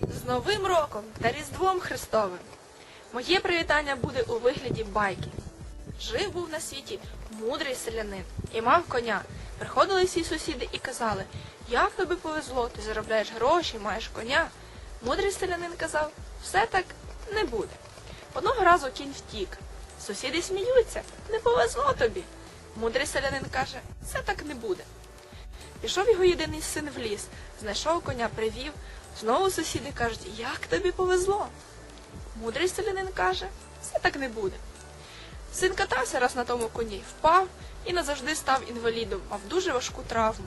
З Новим роком та Різдвом Христовим. Моє привітання буде у вигляді байки. Жив був на світі мудрий селянин і мав коня. Приходили всі сусіди і казали, як тобі повезло, ти заробляєш гроші, маєш коня. Мудрий селянин казав, все так не буде. Одного разу кінь втік. Сусіди сміються, не повезло тобі. Мудрий селянин каже, все так не буде. Пішов його єдиний син в ліс, знайшов коня, привів. Знову сусіди кажуть, як тобі повезло. Мудрий селянин каже, все так не буде. Син катався раз на тому коні, впав і назавжди став інвалідом, мав дуже важку травму.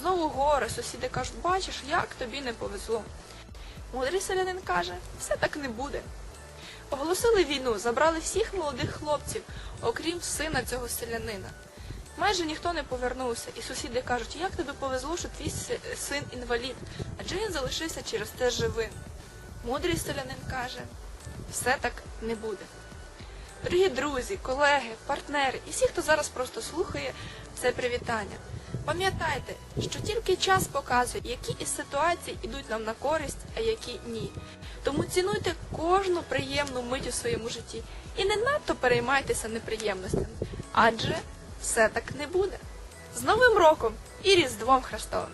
Знову горе, сусіди кажуть, бачиш, як тобі не повезло. Мудрий селянин каже, все так не буде. Оголосили війну, забрали всіх молодих хлопців, окрім сина цього селянина. Майже ніхто не повернувся, і сусіди кажуть, як тобі повезло, що твій син інвалід, адже він залишився через те живим. Мудрий селянин каже, все так не буде. Дорогі друзі, колеги, партнери і всі, хто зараз просто слухає це привітання. Пам'ятайте, що тільки час показує, які із ситуацій ідуть нам на користь, а які ні. Тому цінуйте кожну приємну мить у своєму житті і не надто переймайтеся неприємностями, адже все так не буде. З Новим роком і Різдвом Христовим!